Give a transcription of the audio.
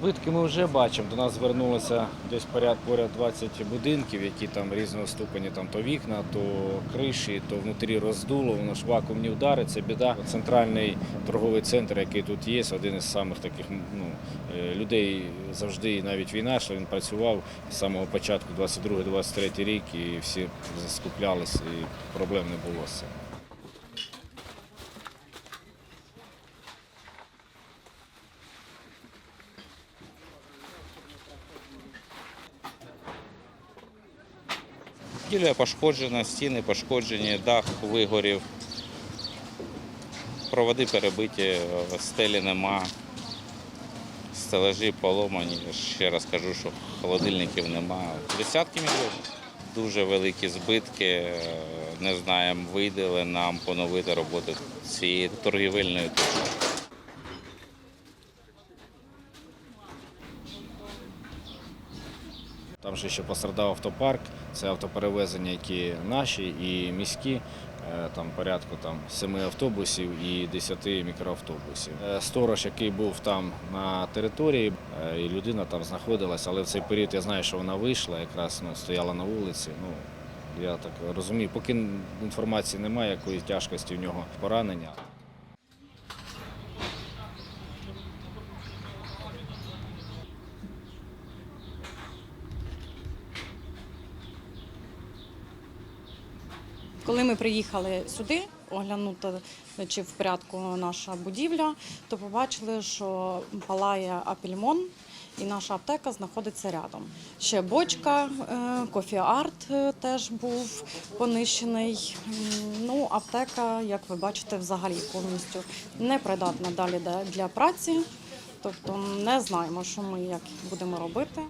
Збитки ми вже бачимо. До нас звернулося десь поряд поряд 20 будинків, які там різного ступені, там то вікна, то криші, то внутрі роздуло, воно ж вакуумні удари, це біда. Центральний торговий центр, який тут є, один із самих таких ну, е, людей завжди, навіть війна, що він працював з самого початку, 22-23 рік, і всі скуплялися, і проблем не було з цим. Будівля пошкоджена, стіни пошкоджені, дах вигорів, проводи перебиті, стелі нема, стележі поломані. Ще раз кажу, що холодильників нема. Десятки мільйонів. Дуже великі збитки. Не знаємо, вийде ли нам поновити роботу цієї торгівельної точки. Там же ще пострадав автопарк, це автоперевезення, які наші і міські, е, там порядку там, 7 автобусів і 10 мікроавтобусів. Е, Сторож, який був там на території, е, і людина там знаходилась, але в цей період я знаю, що вона вийшла, якраз ну, стояла на вулиці. Ну, я так розумію, поки інформації немає, якої тяжкості в нього поранення. Коли ми приїхали сюди оглянути, чи в порядку наша будівля, то побачили, що палає апельмон. І наша аптека знаходиться рядом. Ще бочка, е, кофі-арт е, теж був понищений. Ну, аптека, як ви бачите, взагалі повністю непридатна далі для- для праці. Тобто не знаємо, що ми як будемо робити.